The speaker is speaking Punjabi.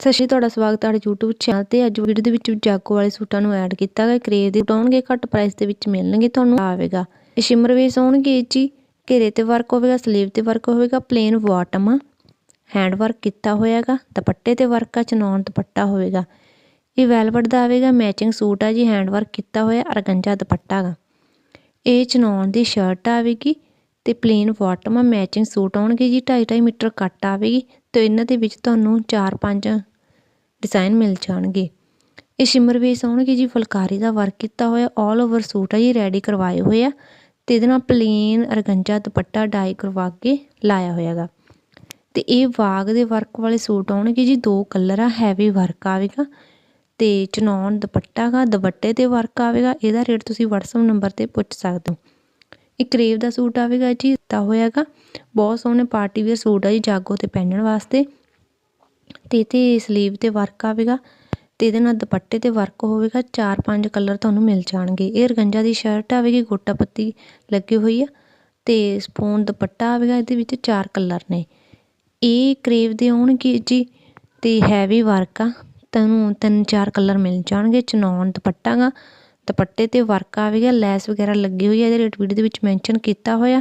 ਸਤਿ ਸ਼੍ਰੀ ਤੁਹਾਡਾ ਸਵਾਗਤ ਤੁਹਾਡੇ YouTube ਚੈਨਲ ਤੇ। ਅੱਜ ਵੀਡੀਓ ਦੇ ਵਿੱਚ ਜਾਗੋ ਵਾਲੇ ਸੂਟਾਂ ਨੂੰ ਐਡ ਕੀਤਾ ਗਿਆ। ਕਰੇਜ ਦੇ ਆਉਣਗੇ, ਘੱਟ ਪ੍ਰਾਈਸ ਦੇ ਵਿੱਚ ਮਿਲਣਗੇ ਤੁਹਾਨੂੰ। ਆਵੇਗਾ। ਇਹ ਸ਼ਿਮਰ ਵੇਸ ਆਉਣਗੇ ਜੀ। ਘੇਰੇ ਤੇ ਵਰਕ ਹੋਵੇਗਾ ਸਲੀਵ ਤੇ ਵਰਕ ਹੋਵੇਗਾ ਪਲੇਨ ਬਾਟਮ ਆ ਹੈਂਡ ਵਰਕ ਕੀਤਾ ਹੋਇਆਗਾ। ਦੁਪੱਟੇ ਤੇ ਵਰਕ ਆ ਚਨੌਨ ਦੁਪੱਟਾ ਹੋਵੇਗਾ। ਇਹ ਵੈਲਵਟ ਦਾ ਆਵੇਗਾ ਮੈਚਿੰਗ ਸੂਟ ਆ ਜੀ ਹੈਂਡ ਵਰਕ ਕੀਤਾ ਹੋਇਆ, ਅਰਗੰਜਾ ਦੁਪੱਟਾ ਗਾ। ਇਹ ਚਨੌਨ ਦੀ ਸ਼ਰਟ ਆਵੇਗੀ ਤੇ ਪਲੇਨ ਬਾਟਮ ਆ ਮੈਚਿੰਗ ਸੂਟ ਆਉਣਗੇ ਜੀ 2.5 ਮੀਟਰ ਕੱਟ ਆਵੇਗੀ। ਤੇ ਇਹਨਾਂ ਦੇ ਵਿੱਚ ਤੁਹਾਨੂੰ 4-5 ਡਿਜ਼ਾਈਨ ਮਿਲ ਜਾਣਗੇ। ਇਹ ਸ਼ਿਮਰ ਵੇਸ ਆਉਣਗੇ ਜੀ, ਫੁਲਕਾਰੀ ਦਾ ਵਰਕ ਕੀਤਾ ਹੋਇਆ 올 ਓਵਰ ਸੂਟ ਆ ਜੀ ਰੈਡੀ ਕਰਵਾਏ ਹੋਏ ਆ। ਤੇ ਇਹਦੇ ਨਾਲ ਪਲੇਨ ਅਰਗੰਜਾ ਦੁਪੱਟਾ ਡਾਈ ਕਰਵਾ ਕੇ ਲਾਇਆ ਹੋਇਆਗਾ ਤੇ ਇਹ ਵਾਗ ਦੇ ਵਰਕ ਵਾਲੇ ਸੂਟ ਆਉਣਗੇ ਜੀ, ਦੋ ਕਲਰ ਆ ਹੈਵੀ ਵਰਕ ਆਵੇਗਾ। ਤੇ ਚਨੌਨ ਦੁਪੱਟਾ ਗਾ, ਦੁਪੱਟੇ ਤੇ ਵਰਕ ਆਵੇਗਾ, ਇਹਦਾ ਰੇਟ ਤੁਸੀਂ WhatsApp ਨੰਬਰ ਤੇ ਪੁੱਛ ਸਕਦੇ ਹੋ। ਇਹ ਕਰੇਵ ਦਾ ਸੂਟ ਆਵੇਗਾ ਜੀ, ਦਿੱਤਾ ਹੋਇਆਗਾ ਬਹੁਤ ਸੋਹਣੇ ਪਾਰਟੀ ਵੇਅਰ ਸੂਟ ਆ ਜੀ, ਜਾਗੋ ਤੇ ਪਹਿਨਣ ਵਾਸਤੇ। ਤੇ ਤੇ ਸਲੀਵ ਤੇ ਵਰਕ ਆਵੇਗਾ ਅਤੇ ਇਹਦੇ ਨਾਲ ਦੁਪੱਟੇ ਤੇ ਵਰਕ ਹੋਵੇਗਾ, ਚਾਰ ਪੰਜ ਕਲਰ ਤੁਹਾਨੂੰ ਮਿਲ ਜਾਣਗੇ। ਇਹ ਰਗੰਜਾ ਦੀ ਸ਼ਰਟ ਆਵੇਗੀ, ਗੋਟਾ ਪੱਤੀ ਲੱਗੀ ਹੋਈ ਆ ਅਤੇ ਸਪੋਨ ਦੁਪੱਟਾ ਆਵੇਗਾ, ਇਹਦੇ ਵਿੱਚ ਚਾਰ ਕਲਰ ਨੇ। ਇਹ ਕਰੇਵ ਦੇ ਆਉਣਗੇ ਜੀ ਅਤੇ ਹੈਵੀ ਵਰਕ ਆ, ਤੁਹਾਨੂੰ ਤਿੰਨ ਚਾਰ ਕਲਰ ਮਿਲ ਜਾਣਗੇ ਚਨੌਨ ਦੁਪੱਟਾ ਗਾ, ਦੁਪੱਟੇ ਤੇ ਵਰਕ ਆਵੇਗਾ, ਲੈਸ ਵਗੈਰਾ ਲੱਗੀ ਹੋਈ ਹੈ ਇਹਦੇ ਰੇਟ ਵੀਡੀਓ ਦੇ ਵਿੱਚ ਮੈਂਸ਼ਨ ਕੀਤਾ ਹੋਇਆ।